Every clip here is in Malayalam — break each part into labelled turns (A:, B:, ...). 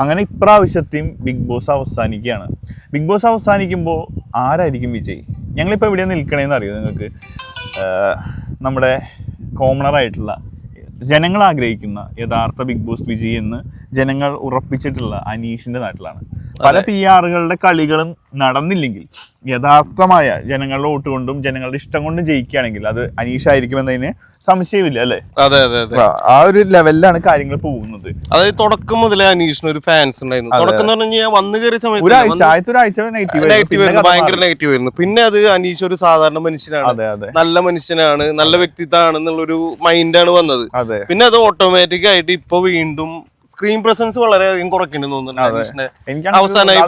A: അങ്ങനെ ഇപ്രാവശ്യത്തെയും ബിഗ് ബോസ് അവസാനിക്കുകയാണ്. ബിഗ് ബോസ് അവസാനിക്കുമ്പോൾ ആരായിരിക്കും വിജയ്? ഞങ്ങളിപ്പോൾ എവിടെ നിൽക്കണേന്ന് അറിയോ നിങ്ങൾക്ക്? നമ്മുടെ കോമണറായിട്ടുള്ള ജനങ്ങൾ ആഗ്രഹിക്കുന്ന യഥാർത്ഥ ബിഗ് ബോസ് വിജയ് എന്ന് ജനങ്ങൾ ഉറപ്പിച്ചിട്ടുള്ള അനീഷിന്റെ നാട്ടിലാണ്. പല പി ആറുകളുടെ കളികളും നടന്നില്ലെങ്കിൽ യഥാർത്ഥമായ ജനങ്ങളുടെ വോട്ട് കൊണ്ടും ജനങ്ങളുടെ ഇഷ്ടം കൊണ്ടും ജയിക്കുകയാണെങ്കിൽ അത് അനീഷായിരിക്കും എന്നതിന് സംശയമില്ല അല്ലേ?
B: അതെ അതെ അതെ.
A: ആ- ഒരു ലെവലിലാണ് കാര്യങ്ങൾ പോകുന്നത്.
B: അതായത് തുടക്കം മുതലേ അനീഷിന് ഒരു ഫാൻസ് ഉണ്ടായിരുന്നു. തുടക്കം എന്ന് പറഞ്ഞു കഴിഞ്ഞാൽ വന്ന് കയറിയ സമയത്ത്
A: ഒരാഴ്ച ആദ്യത്തെ ഒരാഴ്ച നെഗറ്റീവ്
B: നെഗറ്റീവ് ഭയങ്കര നെഗറ്റീവ് ആയിരുന്നു. പിന്നെ അത് അനീഷ് ഒരു സാധാരണ മനുഷ്യനാണ്.
A: അതെ അതെ.
B: നല്ല മനുഷ്യനാണ് നല്ല വ്യക്തിത്വമാണ് എന്നുള്ളൊരു മൈൻഡാണ് വന്നത്.
A: അതെ.
B: പിന്നെ അത് ഓട്ടോമാറ്റിക് ആയിട്ട് ഇപ്പൊ വീണ്ടും സ്ക്രീൻ പ്രസൻസ് വളരെയധികം കുറയ്ക്കുന്നുണ്ട് തോന്നുന്നുണ്ട് അവസാനമായി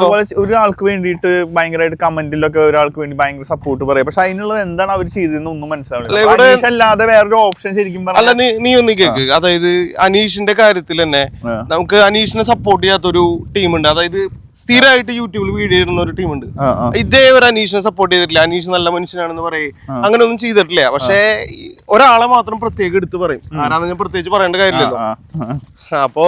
A: ഒരാൾക്ക് വേണ്ടിയിട്ട് ഭയങ്കരമായിട്ട് കമന്റിലൊക്കെ ഒരാൾക്ക് വേണ്ടി ഭയങ്കര സപ്പോർട്ട് പറയാം. പക്ഷെ അതിനുള്ളത് എന്താണ് അവർ ചെയ്തതെന്ന് ഒന്നും മനസ്സിലാവില്ല അല്ലാതെ വേറൊരു ഓപ്ഷൻ ശരിക്കും
B: അല്ല നീ നീ ഒന്ന് കേക്ക്. അതായത് അനീഷിന്റെ കാര്യത്തിൽ തന്നെ നമുക്ക് അനീഷിനെ സപ്പോർട്ട് ചെയ്യാത്തൊരു ടീമുണ്ട് അതായത് സ്ഥിരമായിട്ട് യൂട്യൂബിൽ വീഡിയോ ഇടുന്ന ഒരു ടീമുണ്ട്. ഇതേ ഒരു അനീഷിനെ സപ്പോർട്ട് ചെയ്തിട്ടില്ല. അനീഷ് നല്ല മനുഷ്യനാണെന്ന് പറയും. അങ്ങനെ ഒന്നും ചെയ്തിട്ടില്ല. പക്ഷേ ഒരാളെ മാത്രം പ്രത്യേകം എടുത്ത് പറയും. ആരാന്ന് ഞാൻ പ്രത്യേകിച്ച് പറയേണ്ട കാര്യമില്ലല്ലോ. അപ്പോ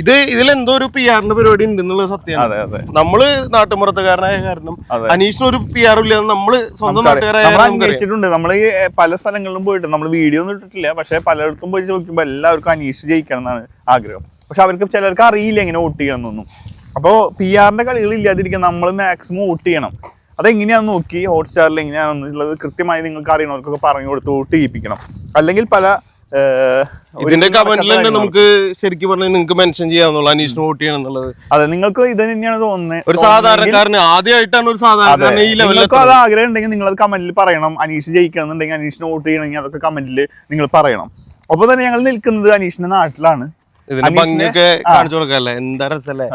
B: ഇത് ഇതിലെന്തോ ഒരു പി ആറിന്റെ പരിപാടി ഉണ്ടെന്നുള്ളത് സത്യമാണ്. നമ്മൾ നാട്ടുമ്പുറത്തുകാരനായ കാരണം അനീഷിന് ഒരു പി ആർ ഇല്ല നമ്മൾ സ്വന്തം നാട്ടുകാരായിട്ടുണ്ട്
A: നമ്മൾ ഈ പല സ്ഥലങ്ങളിലും പോയിട്ട് നമ്മൾ വീഡിയോ ഒന്നും ഇട്ടിട്ടില്ല. പക്ഷെ പലയിടത്തും പോയി ചോദിക്കുമ്പോൾ എല്ലാവർക്കും അനീഷ് ജയിക്കണം എന്നാണ് ആഗ്രഹം. പക്ഷെ അവർക്ക് ചിലർക്ക് അറിയില്ല എങ്ങനെ വോട്ട് ചെയ്യണം എന്നൊന്നും. അപ്പോൾ പി ആറിന്റെ കളികൾ ഇല്ലാതിരിക്കാൻ നമ്മൾ മാക്സിമം വോട്ട് ചെയ്യണം. അതെങ്ങനെയാണെന്ന് നോക്കി ഹോട്ട്സ്റ്റാറിൽ എങ്ങനെയാണെന്നുള്ളത് കൃത്യമായി നിങ്ങൾക്ക് അറിയണവർക്കൊക്കെ പറഞ്ഞു കൊടുത്ത് വോട്ട് ചെയ്യിപ്പിക്കണം. അല്ലെങ്കിൽ പല
B: ഇതിന്റെ കമന്റിൽ തന്നെ നമുക്ക് ശരിക്കും പറഞ്ഞാൽ നിങ്ങൾക്ക് മെൻഷൻ ചെയ്യാന്നുള്ള അനീഷിന് വോട്ട് ചെയ്യണം എന്നുള്ളത്.
A: അതെ നിങ്ങൾക്ക് ഇത് തന്നെയാണ് തോന്നുന്നത്.
B: ഒരു സാധാരണക്കാരന് ആദ്യമായിട്ടാണ് ഒരു സാധാരണക്കാരന് ഈ
A: നിങ്ങൾക്ക് അത് ആഗ്രഹം ഉണ്ടെങ്കിൽ നിങ്ങൾ അത് കമന്റിൽ പറയണം. അനീഷ് ജയിക്കണം എന്നുണ്ടെങ്കിൽ അനീഷിന് വോട്ട് ചെയ്യണമെങ്കിൽ അതൊക്കെ കമന്റിൽ നിങ്ങൾ പറയണം. ഒപ്പം തന്നെ ഞങ്ങൾ നിൽക്കുന്നത് അനീഷിന്റെ നാട്ടിലാണ്.
B: ഇതിന്റെ ഭംഗിയൊക്കെ കാണിച്ചു കൊടുക്കല്ലേ? എന്താ രസല്ലേ?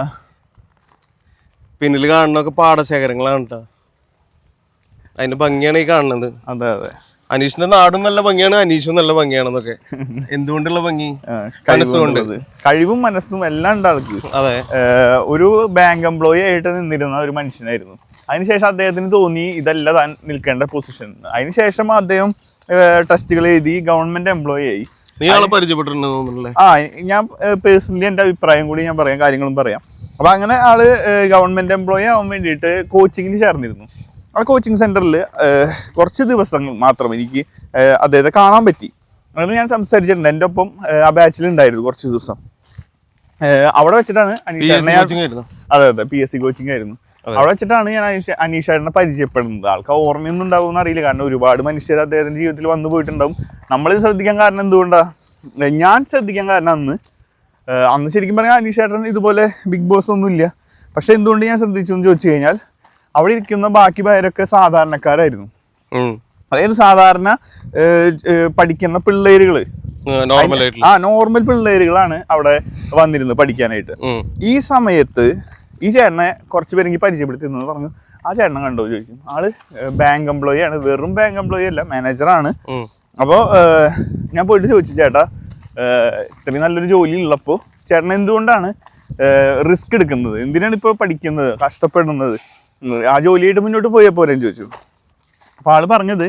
B: പിന്നിൽ കാണുന്നൊക്കെ പാടശേഖരങ്ങളാണ് കേട്ടോ അതിന്റെ ഭംഗിയാണ് ഈ കാണുന്നത്.
A: അതെ അതെ.
B: അനീഷിന്റെ നാടും നല്ല ഭംഗിയാണ് അനീഷും നല്ല ഭംഗിയാണെന്നൊക്കെ. എന്തുകൊണ്ടുള്ള ഭംഗി? മനസ്സുകൊണ്ട്.
A: കഴിവും മനസ്സും എല്ലാം ഉണ്ട് ആൾക്ക്.
B: അതെ.
A: ഒരു ബാങ്ക് എംപ്ലോയി ആയിട്ട് നിന്നിരുന്ന ഒരു മനുഷ്യനായിരുന്നു. അതിനുശേഷം അദ്ദേഹത്തിന് തോന്നി ഇതല്ല താൻ നിൽക്കേണ്ട പൊസിഷൻ അതിനുശേഷം അദ്ദേഹം ടെസ്റ്റുകൾ എഴുതി ഗവൺമെന്റ് എംപ്ലോയി ആയി.
B: നീ ആളെ പരിചയപ്പെട്ടിട്ടുണ്ടെന്ന് തോന്നുന്നല്ലേ
A: ആ ഞാൻ പേഴ്സണലി എന്റെ അഭിപ്രായം കൂടി ഞാൻ പറയാം കാര്യങ്ങളും പറയാം. അപ്പൊ അങ്ങനെ ആൾ ഗവൺമെന്റ് എംപ്ലോയി ആവാൻ വേണ്ടിയിട്ട് കോച്ചിങ്ങിന് ചേർന്നിരുന്നു. ആ കോച്ചിങ് സെന്ററിൽ കുറച്ച് ദിവസങ്ങൾ മാത്രം എനിക്ക് അദ്ദേഹത്തെ കാണാൻ പറ്റി. അങ്ങനെ ഞാൻ സംസാരിച്ചിട്ടുണ്ട്. എന്റെ ഒപ്പം ആ ബാച്ചിൽ ഉണ്ടായിരുന്നു കുറച്ച് ദിവസം. അവിടെ വെച്ചിട്ടാണ് അതെ അതെ പി എസ് സി കോച്ചിങ് ആയിരുന്നു. അവിടെ വെച്ചിട്ടാണ് ഞാൻ അനീഷ് അനീഷേട്ടനെ പരിചയപ്പെടുന്നത്. ആൾക്ക് ഓർമ്മയൊന്നും ഉണ്ടാവും അറിയില്ല. കാരണം ഒരുപാട് മനുഷ്യർ അദ്ദേഹത്തിന്റെ ജീവിതത്തിൽ വന്നു പോയിട്ടുണ്ടാവും. നമ്മളിത് ശ്രദ്ധിക്കാൻ കാരണം എന്തുകൊണ്ടാ? ഞാൻ ശ്രദ്ധിക്കാൻ കാരണം അന്ന് അന്ന് ശരിക്കും പറഞ്ഞാൽ അനീഷേട്ടൻ ഇതുപോലെ ബിഗ് ബോസ് ഒന്നും ഇല്ല. പക്ഷെ എന്തുകൊണ്ട് ഞാൻ ശ്രദ്ധിച്ചു എന്ന് ചോദിച്ചു കഴിഞ്ഞാൽ അവിടെ ഇരിക്കുന്ന ബാക്കി പേരൊക്കെ സാധാരണക്കാരായിരുന്നു. അതായത് സാധാരണ പഠിക്കുന്ന പിള്ളേരുകൾ.
B: ആ, നോർമൽ
A: പിള്ളേരുകളാണ് അവിടെ വന്നിരുന്നത് പഠിക്കാനായിട്ട്. ഈ സമയത്ത് ഈ ചേട്ടനെ കുറച്ച് പേരെങ്കിൽ പരിചയപ്പെടുത്തി എന്ന് പറഞ്ഞു ആ ചേട്ടനെ കണ്ടോ? ചോദിക്കും ആൾ ബാങ്ക് എംപ്ലോയി ആണ്. വെറും ബാങ്ക് എംപ്ലോയി അല്ല മാനേജറാണ്
B: അപ്പോ
A: അപ്പോൾ ഞാൻ പോയിട്ട് ചോദിച്ചു ചേട്ടാ ഇത്രയും നല്ലൊരു ജോലി ഉള്ളപ്പോൾ ചേട്ടൻ എന്തുകൊണ്ടാണ് റിസ്ക് എടുക്കുന്നത്? എന്തിനാണ് ഇപ്പോൾ പഠിക്കുന്നത് കഷ്ടപ്പെടുന്നത്? ആ ജോലിയായിട്ട് മുന്നോട്ട് പോയാൽ പോരാൻ ചോദിച്ചു. അപ്പോൾ ആൾ പറഞ്ഞത്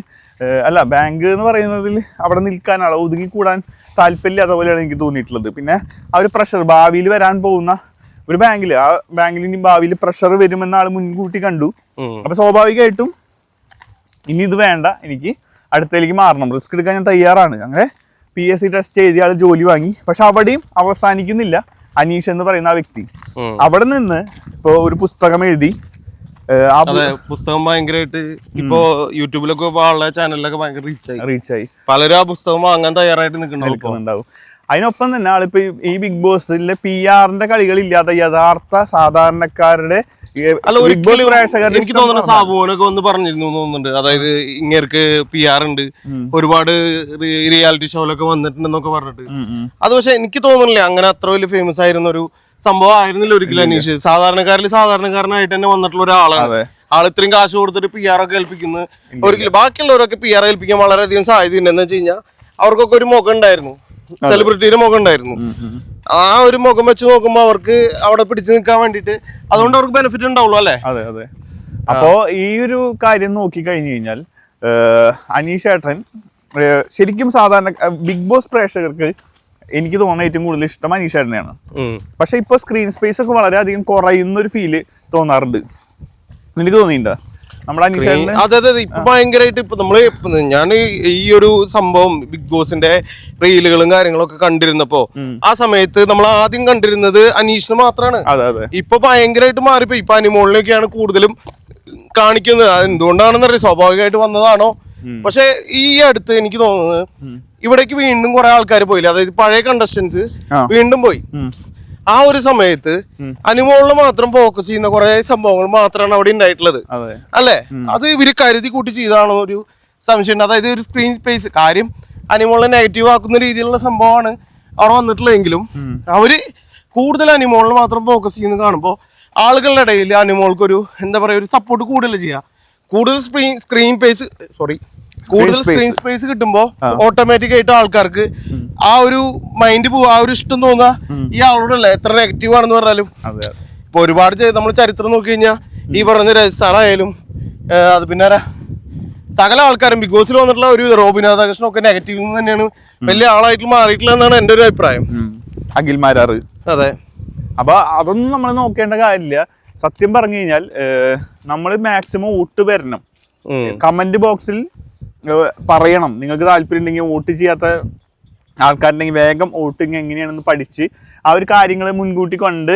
A: അല്ല ബാങ്ക് എന്ന് പറയുന്നതിൽ അവിടെ നിൽക്കാൻ അളവ് ഒതുങ്ങി കൂടാൻ താല്പര്യമില്ലാത്ത പോലെയാണ് എനിക്ക് തോന്നിയിട്ടുള്ളത്. പിന്നെ ആ ഒരു പ്രഷർ ഭാവിയിൽ വരാൻ പോകുന്ന ഒരു ബാങ്കിൽ ആ ബാങ്കിൽ ഇനി ഭാവിയിൽ പ്രഷർ വരുമെന്ന് ആൾ മുൻകൂട്ടി കണ്ടു.
B: അപ്പോൾ
A: അപ്പൊ സ്വാഭാവികമായിട്ടും ഇനി ഇത് വേണ്ട എനിക്ക് അടുത്തേക്ക് മാറണം. റിസ്ക് എടുക്കാൻ ഞാൻ തയ്യാറാണ്. അങ്ങനെ പി എസ് സി ടെസ്റ്റ് എഴുതി ആൾ ജോലി വാങ്ങി. പക്ഷെ അവിടെയും അവസാനിക്കുന്നില്ല. അനീഷ് എന്ന് പറയുന്ന ആ വ്യക്തി. അവിടെ നിന്ന് ഇപ്പോൾ ഒരു പുസ്തകം എഴുതി
B: അതെ പുസ്തകം ഭയങ്കരമായിട്ട് ഇപ്പോ യൂട്യൂബിലൊക്കെ ഉള്ള ചാനലിലൊക്കെ ഭയങ്കര റീച്ച് ആയി.
A: റീച്ചായി
B: പലരും ആ പുസ്തകം വാങ്ങാൻ തയ്യാറായിട്ട് നിൽക്കുന്നുണ്ടാവും ഇപ്പൊ.
A: അതിനൊപ്പം തന്നെ ആളിപ്പോ ഈ- ബിഗ് ബോസിലെ പി ആറിന്റെ കളികളില്ലാത്ത യഥാർത്ഥ സാധാരണക്കാരുടെ
B: അല്ല ഒരിക്കലും എനിക്ക് തോന്നുന്ന സാബുവിനൊക്കെ ഒന്ന് പറഞ്ഞിരുന്നു തോന്നുന്നുണ്ട്. അതായത് ഇങ്ങേർക്ക് പി ആർ ഉണ്ട്. ഒരുപാട് റിയാലിറ്റി ഷോയിലൊക്കെ വന്നിട്ടുണ്ടെന്നൊക്കെ പറഞ്ഞിട്ട്. അത് പക്ഷെ എനിക്ക് തോന്നുന്നില്ല അങ്ങനെ അത്ര വലിയ ഫേമസ് ആയിരുന്ന ഒരു സംഭവം ആയിരുന്നില്ല ഒരിക്കലും അനീഷ്. സാധാരണക്കാരിൽ സാധാരണക്കാരനായിട്ട് തന്നെ വന്നിട്ടുള്ള ഒരാളാണ്.
A: ആൾ
B: ആൾ ഇത്രയും കാശ് കൊടുത്തിട്ട് പി ആർ ഒക്കെ ഏൽപ്പിക്കുന്നത് ഒരിക്കലും ബാക്കിയുള്ളവരൊക്കെ പി ആർ ഏൽപ്പിക്കാൻ വളരെയധികം സാധ്യത ഉണ്ടെന്ന് വെച്ച് കഴിഞ്ഞാൽ അവർക്കൊക്കെ ഒരു മുഖം ഉണ്ടായിരുന്നു. സെലിബ്രിറ്റിയുടെ മുഖം ഉണ്ടായിരുന്നു. ആ ഒരു മുഖം വെച്ച് നോക്കുമ്പോൾ അവർക്ക് അവിടെ പിടിച്ചു നിൽക്കാൻ വേണ്ടിട്ട് അതുകൊണ്ട് അവർക്ക് ബെനിഫിറ്റ് ഉണ്ടാവുള്ളൂ അല്ലേ?
A: അതെ അതെ. അപ്പോ ഈ ഒരു കാര്യം നോക്കി കഴിഞ്ഞു കഴിഞ്ഞാൽ അനീഷ് ഏട്ടൻ ശരിക്കും സാധാരണ ബിഗ് ബോസ് പ്രേക്ഷകർക്ക് എനിക്ക് തോന്നുന്ന ഏറ്റവും കൂടുതൽ ഇഷ്ടം അനീഷ്
B: ഏട്ടനെയാണ്.
A: പക്ഷെ ഇപ്പൊ സ്ക്രീൻ സ്പേസ് ഒക്കെ വളരെയധികം കുറയുന്ന ഒരു ഫീൽ തോന്നാറുണ്ട്. നിനക്ക് തോന്നിയിട്ടുണ്ടോ?
B: അതെ അതെ. ഇപ്പൊ ഭയങ്കരമായിട്ട് ഇപ്പൊ നമ്മൾ ഞാൻ ഈ ഒരു സംഭവം ബിഗ് ബോസിന്റെ റീലുകളും കാര്യങ്ങളൊക്കെ കണ്ടിരുന്നപ്പോ ആ സമയത്ത് നമ്മൾ ആദ്യം കണ്ടിരുന്നത് അനീഷിന് മാത്രമാണ് ഇപ്പൊ ഭയങ്കരമായിട്ട് മാറിപ്പോ. ഇപ്പൊ അനിമോളിനൊക്കെയാണ് കൂടുതലും കാണിക്കുന്നത്. അത് എന്തുകൊണ്ടാണെന്ന് അറിയാം സ്വാഭാവികമായിട്ട് വന്നതാണോ? പക്ഷെ ഈ അടുത്ത് എനിക്ക് തോന്നുന്നത് ഇവിടേക്ക് വീണ്ടും കുറെ ആൾക്കാർ പോയില്ല? അതായത് പഴയ കണ്ടസ്റ്റൻസ് വീണ്ടും പോയി. ആ ഒരു സമയത്ത് അനിമോളിൽ മാത്രം ഫോക്കസ് ചെയ്യുന്ന കുറെ സംഭവങ്ങൾ മാത്രമാണ് അവിടെ ഉണ്ടായിട്ടുള്ളത്
A: അല്ലെ?
B: അല്ലേ അത് ഇവർ കരുതി കൂട്ടി ചെയ്താണോ ഒരു സംശയം. അതായത് ഒരു സ്ക്രീൻ സ്പേസ് കാര്യം അനിമോളിനെ നെഗറ്റീവ് ആക്കുന്ന രീതിയിലുള്ള സംഭവമാണ് അവിടെ വന്നിട്ടുള്ളതെങ്കിലും അവർ കൂടുതൽ അനിമോളിൽ മാത്രം ഫോക്കസ് ചെയ്യുന്നത് കാണുമ്പോൾ ആളുകളുടെ ഇടയിൽ അനിമോൾക്കൊരു എന്താ പറയുക ഒരു സപ്പോർട്ട് കൂടുതൽ ചെയ്യുക കൂടുതൽ സ്ക്രീൻ സ്ക്രീൻ പേസ് സോറി കൂടുതൽ. സ്ക്രീൻ സ്പേസ് കിട്ടുമ്പോൾ ഓട്ടോമാറ്റിക് ആയിട്ട് ആൾക്കാർക്ക് ആ ഒരു മൈൻഡ് പോവുക ആ ഒരു ഇഷ്ടം തോന്നുക ഈ ആളോടല്ല? എത്ര നെഗറ്റീവ് ആണെന്ന് പറഞ്ഞാലും. ഇപ്പൊ ഒരുപാട് നമ്മൾ ചരിത്രം നോക്കി കഴിഞ്ഞാൽ ഈ പറഞ്ഞ രജിസാറായാലും അത് പിന്നെ? സകല ആൾക്കാരും ബിഗ് ബോസിൽ വന്നിട്ടുള്ള ഒരു റോബിൻ രാധാകൃഷ്ണൻ ഒക്കെ നെഗറ്റീവ് തന്നെയാണ് വലിയ ആളായിട്ട് മാറിയിട്ടില്ല എന്നാണ് എന്റെ ഒരു അഭിപ്രായം.
A: അഖിൽ മാരാറ്
B: അതെ.
A: അപ്പൊ അതൊന്നും നമ്മൾ നോക്കേണ്ട കാര്യമില്ല. സത്യം പറഞ്ഞു കഴിഞ്ഞാൽ നമ്മൾ മാക്സിമം വോട്ട് വരണം. കമന്റ് ബോക്സിൽ പറയണം. നിങ്ങൾക്ക് താല്പര്യം ഉണ്ടെങ്കിൽ വോട്ട് ചെയ്യാത്ത ആൾക്കാരുണ്ടെങ്കിൽ വേഗം വോട്ടിങ് എങ്ങനെയാണെന്ന് പഠിച്ച് ആ ഒരു കാര്യങ്ങൾ മുൻകൂട്ടി കൊണ്ട്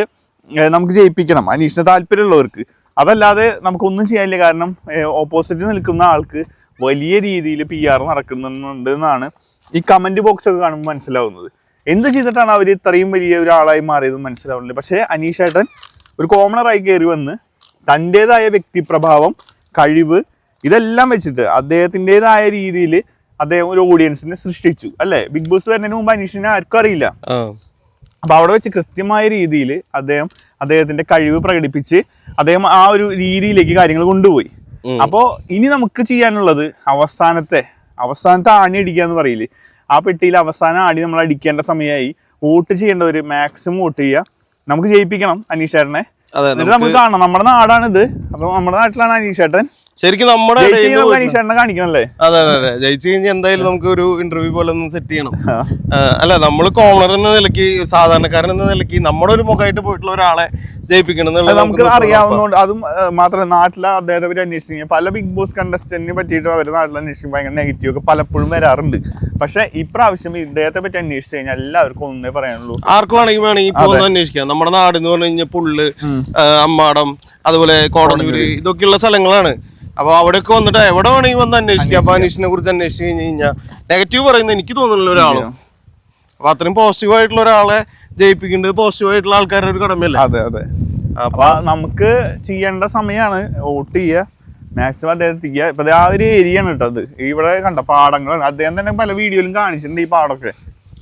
A: നമുക്ക് ജയിപ്പിക്കണം. അനീഷിന് താല്പര്യമുള്ളവർക്ക്. അതല്ലാതെ നമുക്കൊന്നും ചെയ്യാനില്ല. കാരണം ഓപ്പോസിറ്റ് നിൽക്കുന്ന ആൾക്ക് വലിയ രീതിയിൽ പി ആർ നടക്കുന്നുണ്ട് എന്നാണ് ഈ കമന്റ് ബോക്സ് ഒക്കെ കാണുമ്പോൾ മനസ്സിലാവുന്നത്. എന്ത് ചെയ്തിട്ടാണ് അവർ ഇത്രയും വലിയ ഒരാളായി മാറിയത് മനസ്സിലാവുന്നില്ല. പക്ഷേ അനീഷേട്ടൻ ഒരു കോമണറായി കയറി വന്ന് തന്റേതായ വ്യക്തിപ്രഭാവം കഴിവ് ഇതെല്ലാം വെച്ചിട്ട് അദ്ദേഹത്തിന്റെതായ രീതിയിൽ അദ്ദേഹം ഒരു ഓഡിയൻസിനെ സൃഷ്ടിച്ചു. അല്ലെ? ബിഗ് ബോസ് വരുന്നതിന് മുമ്പ് അനീഷിനെ ആർക്കും അറിയില്ല. അപ്പൊ അവിടെ വെച്ച് കൃത്യമായ രീതിയിൽ അദ്ദേഹം അദ്ദേഹത്തിന്റെ കഴിവ് പ്രകടിപ്പിച്ച് അദ്ദേഹം ആ ഒരു രീതിയിലേക്ക് കാര്യങ്ങൾ കൊണ്ടുപോയി.
B: അപ്പോ
A: അപ്പോൾ ഇനി നമുക്ക് ചെയ്യാനുള്ളത് അവസാനത്തെ അവസാനത്തെ ആണി അടിക്കുക എന്ന് പറയില്ലേ? ആ പെട്ടിയിൽ അവസാന ആണി നമ്മൾ അടിക്കേണ്ട സമയമായി വോട്ട് ചെയ്യേണ്ടവർ മാക്സിമം വോട്ട് ചെയ്യുക. നമുക്ക് ജയിപ്പിക്കണം അനീഷേട്ടനെ
B: അതെ
A: നമുക്ക് കാണണം നമ്മുടെ നാടാണിത്. അപ്പൊ നമ്മുടെ നാട്ടിലാണ് അനീഷേട്ടൻ
B: ശരിക്കും നമ്മുടെ
A: കാണിക്കണല്ലേ?
B: അതെ അതെ അതെ. ജയിച്ചു കഴിഞ്ഞാൽ എന്തായാലും നമുക്ക് ഒരു ഇന്റർവ്യൂ പോലെ ഒന്ന് സെറ്റ് ചെയ്യണം. അല്ല നമ്മൾ കോണർ എന്ന നിലയ്ക്ക് സാധാരണക്കാരൻ എന്ന നിലയ്ക്ക് നമ്മുടെ ഒരു മുഖമായിട്ട് പോയിട്ടുള്ള ഒരാളെ ജയിപ്പിക്കണം എന്നുള്ളത്
A: നമുക്ക് അറിയാവുന്നതുകൊണ്ട് അതും മാത്രമല്ല നാട്ടിലെ അദ്ദേഹത്തെ പറ്റി അന്വേഷിച്ചു കഴിഞ്ഞാൽ പല ബിഗ് ബോസ് കണ്ടസ്റ്റന്റിനെ പറ്റിയിട്ട് അവരുടെ നാട്ടിലെ അന്വേഷിക്കും ഭയങ്കര നെഗറ്റീവ് ഒക്കെ പലപ്പോഴും വരാറുണ്ട്. പക്ഷെ ഇപ്രാവശ്യം ഇദ്ദേഹത്തെ പറ്റി അന്വേഷിച്ചു കഴിഞ്ഞാൽ എല്ലാവർക്കും ഒന്നേ പറയാനുള്ളൂ.
B: ആർക്ക് വേണമെങ്കിൽ വേണമെങ്കിൽ ഇപ്പൊ ഒന്ന് അന്വേഷിക്കാം. നമ്മുടെ നാട് എന്ന് പറഞ്ഞു കഴിഞ്ഞാൽ പുള്ള് അമ്മാടം അതുപോലെ കോടന്നൂര് ഇതൊക്കെയുള്ള സ്ഥലങ്ങളാണ്. അപ്പൊ അവിടെയൊക്കെ വന്നിട്ട് എവിടെ വേണമെങ്കിൽ വന്ന് അന്വേഷിക്കാം. അപ്പൊ അനീഷിനെ കുറിച്ച് അന്വേഷിച്ച് കഴിഞ്ഞ് കഴിഞ്ഞാൽ നെഗറ്റീവ് പറയുന്നത് എനിക്ക് തോന്നുന്നില്ല ഒരാളും. അപ്പൊ അത്രയും പോസിറ്റീവ് ആയിട്ടുള്ള ഒരാളെ ജയിപ്പിക്കേണ്ടത് പോസിറ്റീവ് ആയിട്ടുള്ള ആൾക്കാരുടെ ഒരു കടമയല്ലേ?
A: അതെ അതെ.
B: അപ്പൊ
A: നമുക്ക് ചെയ്യേണ്ട സമയമാണ് വോട്ട് ചെയ്യുക. മാക്സിമം അദ്ദേഹം എത്തിക്കുക. ഇപ്പൊ ആ ഒരു ഏരിയ ആണ് കേട്ടോ അത്. ഇവിടെ കണ്ട പാടങ്ങളാണ്. അദ്ദേഹം തന്നെ പല വീഡിയോയിലും കാണിച്ചിട്ടുണ്ട് ഈ പാടൊക്കെ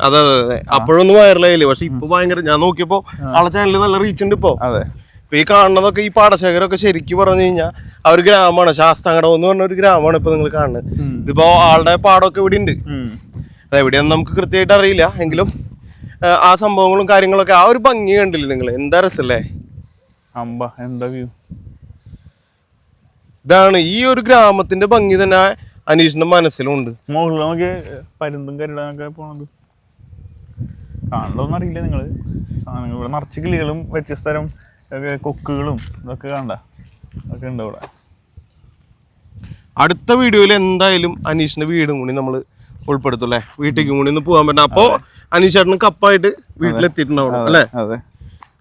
B: അതെ അതെ അതെ. അപ്പോഴൊന്നും വൈറലായില്ലേ പക്ഷെ ഇപ്പൊ ഭയങ്കര ഞാൻ നോക്കിയപ്പോ ആളെ ചാനലിൽ നല്ല റീച്ച് ഉണ്ട് ഇപ്പോ.
A: അതെ.
B: ഈ കാണുന്നതൊക്കെ ഈ പാടശേഖരമൊക്കെ ശരിക്കും പറഞ്ഞു കഴിഞ്ഞാൽ ആ ഒരു ഗ്രാമമാണ്. ശാസ്താങ്കടം എന്ന് പറഞ്ഞ ഒരു ഗ്രാമമാണ് ഇപ്പൊ നിങ്ങൾ കാണുന്നത്. ഇതിപ്പോ ആളുടെ പാടമൊക്കെ ഇവിടെ ഉണ്ട്.
A: അത്
B: അതെവിടെയാന്ന് നമുക്ക് കൃത്യമായിട്ട് അറിയില്ല. എങ്കിലും ആ, സംഭവങ്ങളും കാര്യങ്ങളൊക്കെ ആ ഒരു ഭംഗി കണ്ടില്ലേ നിങ്ങൾ? എന്താ രസല്ലേ
A: അമ്പ എന്താ വ്യൂ
B: ഇതാണ് ഈ ഒരു ഗ്രാമത്തിന്റെ ഭംഗി തന്നെ അനീഷിന്റെ മനസ്സിലുണ്ട്.
A: മുകളിൽ നോക്കി പരുന്തും കരുടാനൊക്കെ പോണത്. കാണണ്ടോന്ന് അറിയില്ല നിങ്ങൾ. സാധനങ്ങൾ ഇവിടെ നിറച്ച് കിളികളും വ്യത്യസ്ത തരം ഒക്കെ കൊക്കുകളും ഇതൊക്കെ കണ്ട. ഒക്കെ ഉണ്ട് ഇവിടെ.
B: അടുത്ത വീഡിയോയിൽ എന്തായാലും അനീഷിന്റെ വീടും കൂടി നമ്മൾ ഉൾപ്പെടുത്തും അല്ലേ? വീട്ടിലേക്ക് കൂടി ഒന്ന് പോകാൻ പറ്റും അപ്പോ അനീഷ് ചേട്ടന് കപ്പായിട്ട് വീട്ടിലെത്തിയിട്ടുണ്ടാവും അല്ലേ?
A: അതെ.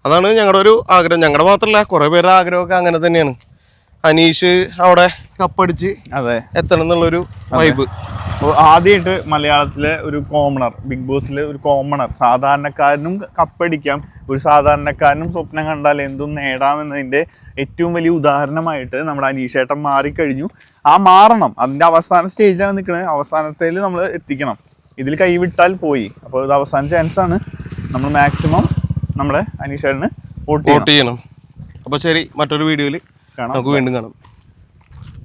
B: അതാണ് ഞങ്ങളുടെ ഒരു ആഗ്രഹം. ഞങ്ങളുടെ മാത്രമല്ല കുറെ പേരുടെ ആഗ്രഹമൊക്കെ അങ്ങനെ തന്നെയാണ്. അനീഷ് അവിടെ കപ്പടിച്ച്
A: അതെ.
B: എത്തണം എന്നുള്ളൊരു വൈബ്
A: അപ്പോൾ ആദ്യമായിട്ട് മലയാളത്തിലെ ഒരു കോമണർ ബിഗ് ബോസിലെ ഒരു കോമണർ സാധാരണക്കാരനും കപ്പടിക്കാം. ഒരു സാധാരണക്കാരനും സ്വപ്നം കണ്ടാൽ എന്തും നേടാമെന്നതിന്റെ ഏറ്റവും വലിയ ഉദാഹരണമായിട്ട് നമ്മുടെ അനീഷേട്ടൻ മാറിക്കഴിഞ്ഞു. ആ മാറണം. അതിന്റെ അവസാന സ്റ്റേജാണ് നിൽക്കുന്നത് അവസാനത്തിൽ നമ്മൾ എത്തിക്കണം. ഇതിൽ കൈവിട്ടാൽ പോയി. അപ്പോൾ ഇത് അവസാന ചാൻസാണ് നമ്മൾ മാക്സിമം നമ്മുടെ അനീഷേട്ടന് വോട്ട് ചെയ്യണം.
B: അപ്പോൾ ശരി മറ്റൊരു വീഡിയോയിൽ
A: കാണാം.
B: നമുക്ക് വീണ്ടും കാണാം.